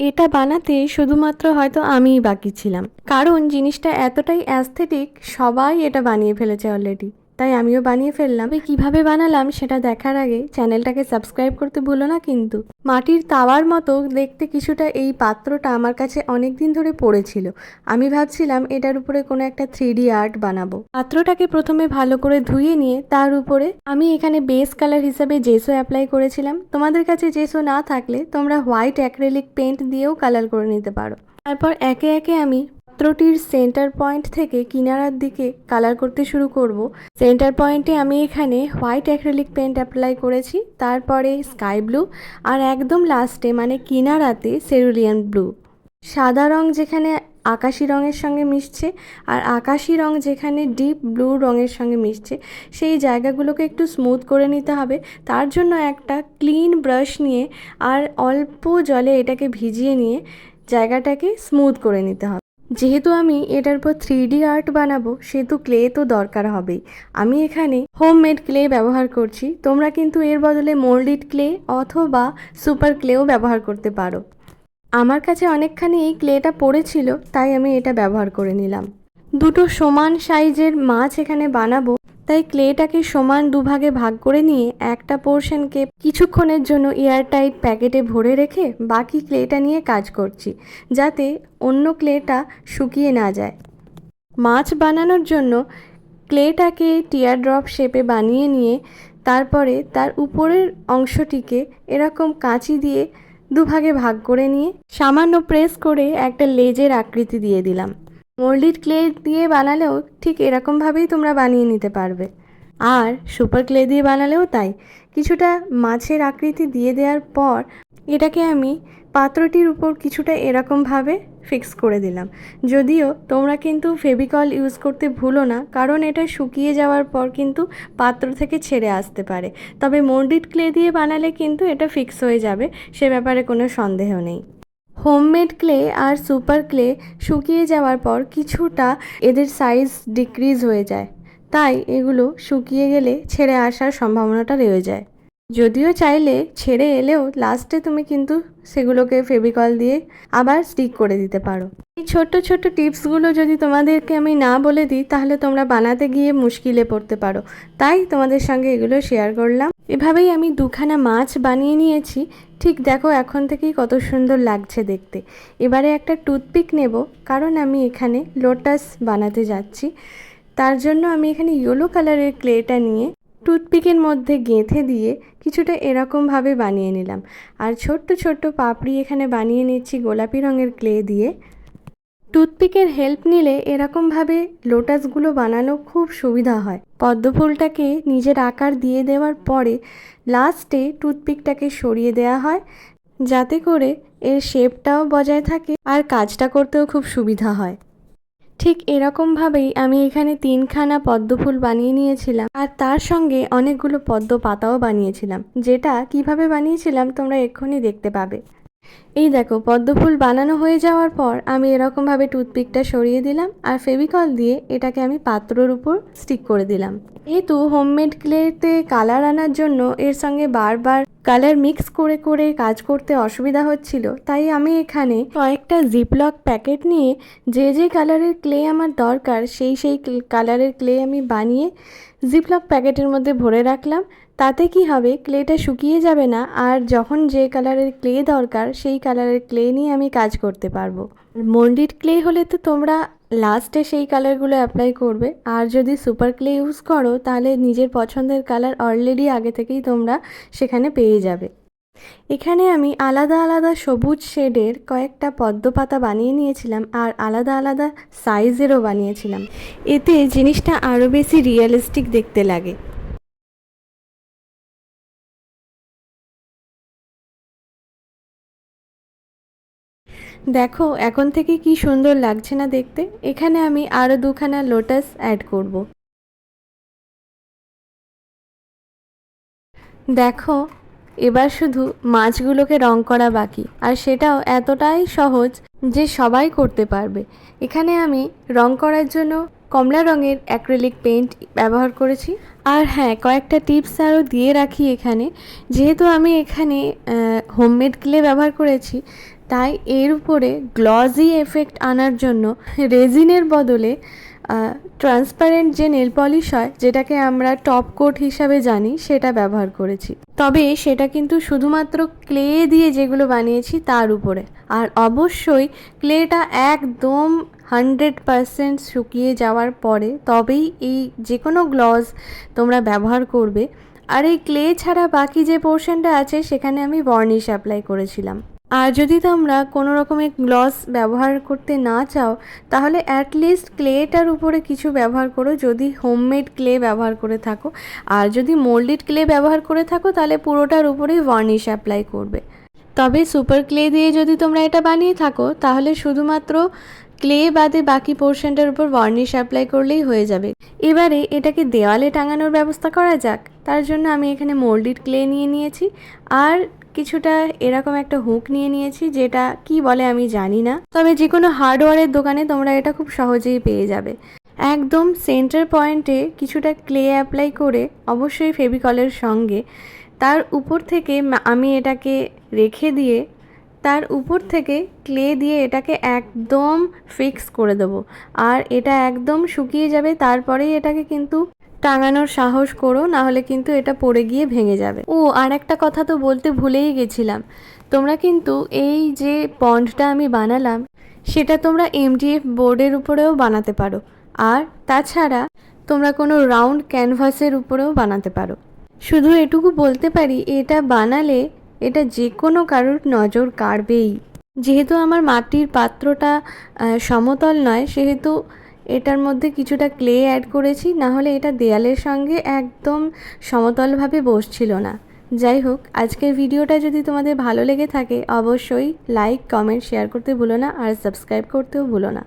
এটা বানাতে শুধুমাত্র হয়তো আমিই বাকি ছিলাম। কারণ জিনিসটা এতটাই অ্যাস্থেটিক সবাই এটা বানিয়ে ফেলেছে অলরেডি তাই আমিও বানিয়ে ফেললাম। তবে কীভাবে বানালাম সেটা দেখার আগে চ্যানেলটাকে সাবস্ক্রাইব করতে ভুলো না কিন্তু। মাটির তাওয়ার মতো দেখতে কিছুটা এই পাত্রটা আমার কাছে অনেক দিন ধরে পড়েছিল। আমি ভাবছিলাম এটার উপরে কোনো একটা থ্রি আর্ট বানাবো। পাত্রটাকে প্রথমে ভালো করে ধুয়ে নিয়ে তার উপরে আমি এখানে বেস কালার হিসাবে জেসো অ্যাপ্লাই করেছিলাম। তোমাদের কাছে জেসো না থাকলে তোমরা হোয়াইট অ্যাক্রেলিক পেন্ট দিয়েও কালার করে নিতে পারো। তারপর একে একে আমি পাত্রটির সেন্টার পয়েন্ট থেকে কিনারার দিকে কালার করতে শুরু করব। সেন্টার পয়েন্টে আমি এখানে হোয়াইট অ্যাক্রিলিক পেন্ট অ্যাপ্লাই করেছি, তারপরে স্কাই ব্লু আর একদম লাস্টে মানে কিনারাতে সেরুলিয়ান ব্লু সাদা রং যেখানে আকাশি রঙের সঙ্গে মিশছে আর আকাশি রং যেখানে ডিপ ব্লু রঙের সঙ্গে মিশছে, সেই জায়গাগুলোকে একটু স্মুথ করে নিতে হবে। তার জন্য একটা ক্লিন ব্রাশ নিয়ে আর অল্প জলে এটাকে ভিজিয়ে নিয়ে জায়গাটাকে স্মুথ করে নিতে হবে। যেহেতু আমি এটার পর থ্রি ডি আর্ট বানাবো, সেহেতু ক্লে তো দরকার হবে আমি এখানে হোমমেড ক্লে ব্যবহার করছি। তোমরা কিন্তু এর বদলে মোল্ডিড ক্লে অথবা সুপার ক্লেও ব্যবহার করতে পারো। আমার কাছে অনেকখানি এই ক্লেটা পড়েছিল, তাই আমি এটা ব্যবহার করে নিলাম। দুটো সমান সাইজের মাছ এখানে বানাবো। তাই ক্লেটাকে সমান দুভাগে ভাগ করে নিয়ে একটা পোর্শনকে কিছুক্ষণের জন্য এয়ারটাইট প্যাকেটে ভরে রেখে বাকি ক্লেটা নিয়ে কাজ করছি, যাতে অন্য ক্লেটা শুকিয়ে না যায়। মাছ বানানোর জন্য ক্লেটাকে টিয়ার ড্রপ শেপে বানিয়ে নিয়ে তারপরে তার উপরের অংশটিকে এরকম কাঁচি দিয়ে দুভাগে ভাগ করে নিয়ে সামান্য প্রেস করে একটা লেজের আকৃতি দিয়ে দিলাম। মোল্ডিড ক্লে দিয়ে বানালেও ঠিক এরকমভাবেই তোমরা বানিয়ে নিতে পারবে। আর সুপার ক্লে দিয়ে বানালেও তাই। কিছুটা মাছের আকৃতি দিয়ে দেওয়ার পর এটাকে আমি পাত্রটির উপর কিছুটা এরকমভাবে ফিক্স করে দিলাম। যদিও তোমরা কিন্তু ফেভিকল ইউজ করতে ভুলো না, কারণ এটা শুকিয়ে যাওয়ার পর কিন্তু পাত্র থেকে ছেড়ে আসতে পারে। তবে মোল্ডিড ক্লে দিয়ে বানালে কিন্তু এটা ফিক্স হয়ে যাবে, সে ব্যাপারে কোনো সন্দেহ নেই। হোমমেড ক্লে আর সুপার ক্লে শুকিয়ে যাওয়ার পর কিছুটা এদের সাইজ ডিক্রিজ হয়ে যায়। তাই এগুলো শুকিয়ে গেলে ছেড়ে আসার সম্ভাবনাটা রয়ে যায়। যদিও চাইলে ছেড়ে এলেও লাস্টে তুমি কিন্তু সেগুলোকে ফেভিকল দিয়ে আবার স্টিক করে দিতে পারো। এই ছোট্ট ছোট্ট টিপসগুলো যদি তোমাদেরকে আমি না বলে দিই, তাহলে তোমরা বানাতে গিয়ে মুশকিলে পড়তে পারো। তাই তোমাদের সঙ্গে এগুলো শেয়ার করলাম। এভাবেই আমি দুখানা মাছ বানিয়ে নিয়েছি। ঠিক দেখো এখন থেকেই কত সুন্দর লাগছে দেখতে। এবারে একটা টুথপিক নেব, কারণ আমি এখানে লোটাস বানাতে যাচ্ছি। তার জন্য আমি এখানে ইয়েলো কালারের ক্লেটা নিয়ে টুথপিকের মধ্যে গেঁথে দিয়ে কিছুটা এরকমভাবে বানিয়ে নিলাম। আর ছোট্ট ছোট্ট পাপড়ি এখানে বানিয়ে নিচ্ছি গোলাপি রঙের ক্লে দিয়ে। টুথপিকের হেল্প নিলে এরকমভাবে লোটাসগুলো বানানো খুব সুবিধা হয়। পদ্মফুলটাকে নিজের আকার দিয়ে দেওয়ার পরে লাস্টে টুথপিকটাকে সরিয়ে দেওয়া হয়, যাতে করে এর শেপটাও বজায় থাকে আর কাজটা করতেও খুব সুবিধা হয়। ঠিক এরকমভাবেই আমি এখানে তিনখানা পদ্ম ফুল বানিয়ে নিয়েছিলাম। আর তার সঙ্গে অনেকগুলো পদ্ম পাতাও বানিয়েছিলাম। যেটা কীভাবে বানিয়েছিলাম তোমরা এক্ষুনি দেখতে পাবে। এই দেখো পদ্ম ফুল বানানো হয়ে যাওয়ার পর আমি এরকমভাবে টুথপিকটা সরিয়ে দিলাম আর ফেভিকল দিয়ে এটাকে আমি পাত্রর উপর স্টিক করে দিলাম। যেহেতু হোমমেড ক্লেতে কালার আনার জন্য এর সঙ্গে বারবার কালার মিক্স করে করে কাজ করতে অসুবিধা হচ্ছিল, তাই আমি এখানে কয়েকটা জিপলক প্যাকেট নিয়ে যে যে কালারের ক্লে আমার দরকার, সেই সেই কালারের ক্লে আমি বানিয়ে জিপলক প্যাকেটের মধ্যে ভরে রাখলাম। তাতে কি হবে ক্লেটা শুকিয়ে যাবে না, আর যখন যে কালারের ক্লে দরকার, সেই কালারের ক্লে নিয়ে আমি কাজ করতে পারব। মন্ডির ক্লে হলে তো তোমরা লাস্টে সেই কালারগুলো অ্যাপ্লাই করবে। আর যদি সুপার ক্লে ইউজ করো, তাহলে নিজের পছন্দের কালার অলরেডি আগে থেকেই তোমরা সেখানে পেয়ে যাবে। এখানে আমি আলাদা আলাদা সবুজ শেডের কয়েকটা পদ্মপাতা বানিয়ে নিয়েছিলাম আর আলাদা আলাদা সাইজেরও বানিয়েছিলাম। এতে জিনিসটা আরও বেশি রিয়েলিস্টিক দেখতে লাগে। দেখো, এখন থেকে কি সুন্দর লাগছে না দেখতে? এখানে আমি আরও দুখানা লোটাস অ্যাড করব। দেখো, এবার শুধু মাছগুলোকে রং করা বাকি, আর সেটাও এতটাই সহজ যে সবাই করতে পারবে। এখানে আমি রং করার জন্য কমলা রঙের অ্যাক্রিলিক পেন্ট ব্যবহার করেছি। আর হ্যাঁ কয়েকটা টিপস আরও দিয়ে রাখি এখানে। যেহেতু আমি এখানে হোমমেড ক্লে ব্যবহার করেছি তাই এর উপরে গ্লজি এফেক্ট আনার জন্য রেজিনের বদলে ট্রান্সপারেন্ট যে নেল পলিশ হয়, যেটাকে আমরা টপ কোট হিসাবে জানি, সেটা ব্যবহার করেছি। তবে সেটা কিন্তু শুধুমাত্র ক্লে দিয়ে যেগুলো বানিয়েছি, তার উপরে। আর অবশ্যই ক্লেটা একদম হান্ড্রেড পারসেন্ট শুকিয়ে যাওয়ার পরে, তবেই এই যে কোনো গ্লস তোমরা ব্যবহার করবে। আর এই ক্লে ছাড়া বাকি যে পোর্শনটা আছে, সেখানে আমি বর্নিশ অ্যাপ্লাই করেছিলাম। আর যদি তোমরা কোনো রকমের গ্লস ব্যবহার করতে না চাও, তাহলে অ্যাটলিস্ট ক্লেটার উপরে কিছু ব্যবহার করো, যদি হোমমেড ক্লে ব্যবহার করে থাকো। আর যদি মোল্ডেড ক্লে ব্যবহার করে থাকো, তাহলে পুরোটার উপরেই ভার্নিশ অ্যাপ্লাই করবে। তবে সুপার ক্লে দিয়ে যদি তোমরা এটা বানিয়ে থাকো, তাহলে শুধুমাত্র ক্লে বাদে বাকি পোর্শনটার উপর ভার্নিশ অ্যাপ্লাই করলেই হয়ে যাবে। এবারে এটাকে দেওয়ালে টাঙানোর ব্যবস্থা করা যাক। তার জন্য আমি এখানে মোল্ডেড ক্লে নিয়ে নিয়েছি। আর কিছুটা এরকম একটা হুক নিয়ে নিয়েছি, যেটা কি বলে আমি জানি না। তবে যে কোনো হার্ডওয়্যারের দোকানে তোমরা এটা খুব সহজেই পেয়ে যাবে। একদম সেন্টার পয়েন্টে কিছুটা ক্লে অ্যাপ্লাই করে অবশ্যই ফেভিকলের সঙ্গে। তার উপর থেকে আমি এটাকে রেখে দিয়ে তার উপর থেকে ক্লে দিয়ে এটাকে একদম ফিক্স করে দেবো। আর এটা একদম শুকিয়ে যাবে, তারপরেই এটাকে কিন্তু টাঙানোর সাহস করো না হলে কিন্তু এটা পড়ে গিয়ে ভেঙে যাবে। ও, আর একটা কথা তো বলতে ভুলেই গেছিলাম। তোমরা কিন্তু এই যে পন্ডটা আমি বানালাম, সেটা তোমরা এমডিএফ বোর্ডের উপরেও বানাতে পারো। আর তাছাড়া তোমরা কোনো রাউন্ড ক্যানভাসের উপরেও বানাতে পারো। শুধু এটুকু বলতে পারি, এটা বানালে এটা যে কোনো কারোর নজর কাড়বেই। যেহেতু আমার মাটির পাত্রটা সমতল নয়, সেহেতু এটার মধ্যে কিছুটা ক্লে অ্যাড করেছি না হলে এটা দেয়ালের সঙ্গে একদম সমতলভাবে বসছিল না। যাই হোক, আজকের ভিডিওটা যদি তোমাদের ভালো লেগে থাকে, অবশ্যই লাইক কমেন্ট শেয়ার করতে ভুলো না, আর সাবস্ক্রাইব করতেও ভুলো না।